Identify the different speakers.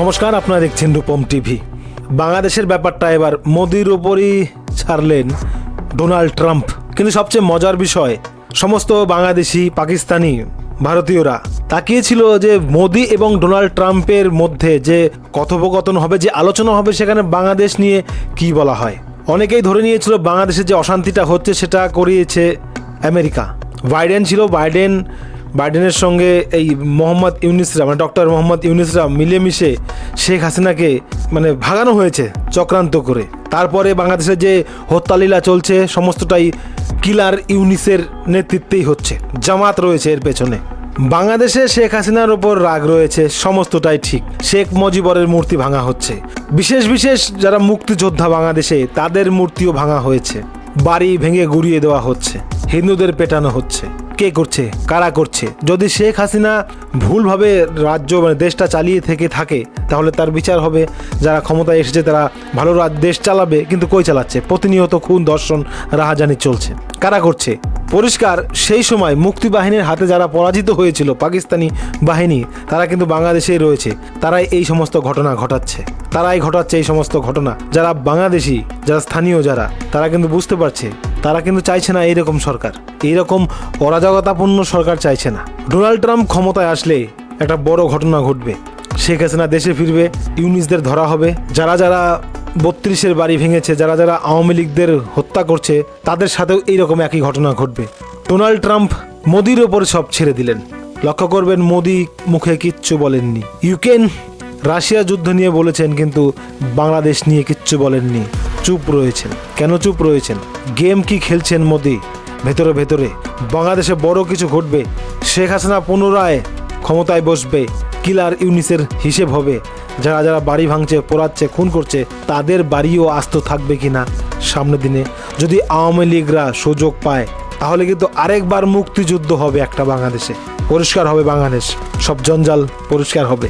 Speaker 1: নমস্কার, আপনারা দেখছেন রূপম টিভি। বাংলাদেশের ব্যাপারটা এবার মোদির ওপরই ছাড়লেন ডোনাল্ড ট্রাম্প। কিন্তু সবচেয়ে মজার বিষয়, সমস্ত বাংলাদেশি, পাকিস্তানি, ভারতীয়রা তাকিয়েছিল যে মোদি এবং ডোনাল্ড ট্রাম্পের মধ্যে যে কথোপকথন হবে, যে আলোচনা হবে, সেখানে বাংলাদেশ নিয়ে কি বলা হয়। অনেকেই ধরে নিয়েছিল বাংলাদেশে যে অশান্তিটা হচ্ছে, সেটা করিয়েছে আমেরিকা। বাইডেন ছিল, বাইডেন বাইডেনের সঙ্গে এই মোহাম্মদ ইউনিসরা মানে ডক্টর মোহাম্মদ ইউনিসরা মিলেমিশে শেখ হাসিনাকে মানে ভাগানো হয়েছে চক্রান্ত করে। তারপরে বাংলাদেশে যে হত্যালীলা চলছে, সমস্তটাই কিলার ইউনিসের নেতৃত্বেই হচ্ছে। জামাত রয়েছে এর পেছনে। বাংলাদেশে শেখ হাসিনার ওপর রাগ রয়েছে, সমস্তটাই ঠিক। শেখ মজিবরের মূর্তি ভাঙা হচ্ছে। বিশেষ বিশেষ যারা মুক্তিযোদ্ধা বাংলাদেশে, তাদের মূর্তিও ভাঙা হয়েছে। বাড়ি ভেঙে গুড়িয়ে দেওয়া হচ্ছে। হিন্দুদের পেটানো হচ্ছে। কে করছে? কারা করছে? যদি শেখ হাসিনা ভুলভাবে রাজ্য মানে দেশটা চালিয়ে থেকে থাকে, তাহলে তার বিচার হবে। যারা ক্ষমতায় এসেছে তারা ভালো দেশ চালাবে, কিন্তু কই চালাচ্ছে? প্রতিনিয়ত খুন দর্শন রাহাজানি চলছে। কারা করছে? পরিষ্কার, সেই সময় মুক্তি বাহিনীর হাতে যারা পরাজিত হয়েছিল পাকিস্তানি বাহিনী, তারা কিন্তু বাংলাদেশেই রয়েছে। তারাই এই সমস্ত ঘটনা ঘটাচ্ছে। তারাই ঘটাচ্ছে এই সমস্ত ঘটনা। যারা বাংলাদেশি, যারা স্থানীয় যারা, তারা কিন্তু বুঝতে পারছে তারা কিন্তু চাইছে না এইরকম সরকার। এইরকম অরাজকতাপূর্ণ সরকার চাইছে না। ডোনাল্ড ট্রাম্প ক্ষমতায় আসলে একটা বড় ঘটনা ঘটবে। শেখ হাসিনা দেশে ফিরবে, ইউনিসদের ধরা হবে। যারা যারা বত্রিশের বাড়ি ভেঙেছে, যারা যারা আওয়ামী লীগদের হত্যা করছে, তাদের সাথেও এইরকম একই ঘটনা ঘটবে। ডোনাল্ড ট্রাম্প মোদির ওপর সব ছেড়ে দিলেন। লক্ষ্য করবেন, মোদি মুখে কিচ্ছু বলেননি। ইউক্রেন রাশিয়া যুদ্ধ নিয়ে বলেছেন, কিন্তু বাংলাদেশ নিয়ে কিচ্ছু বলেননি। চুপ রয়েছেন। কেন চুপ রয়েছেন? গেম কি খেলছেন মোদি? ভেতরে ভেতরে। বাংলাদেশে বড় কিছু ঘটবে। শেখ হাসিনা পুনরায় ক্ষমতায় বসবে। কিলার ইউনিসের হিসেব হবে। যারা যারা বাড়ি ভাঙছে, পোড়াচ্ছে, খুন করছে, তাদের বাড়িও আস্ত থাকবে কিনা সামনের দিনে? যদি আওয়ামী লীগরা সুযোগ পায়, তাহলে কিন্তু আরেকবার মুক্তিযুদ্ধ হবে একটা বাংলাদেশে। পরিষ্কার হবে বাংলাদেশ। সব জঞ্জাল পরিষ্কার হবে।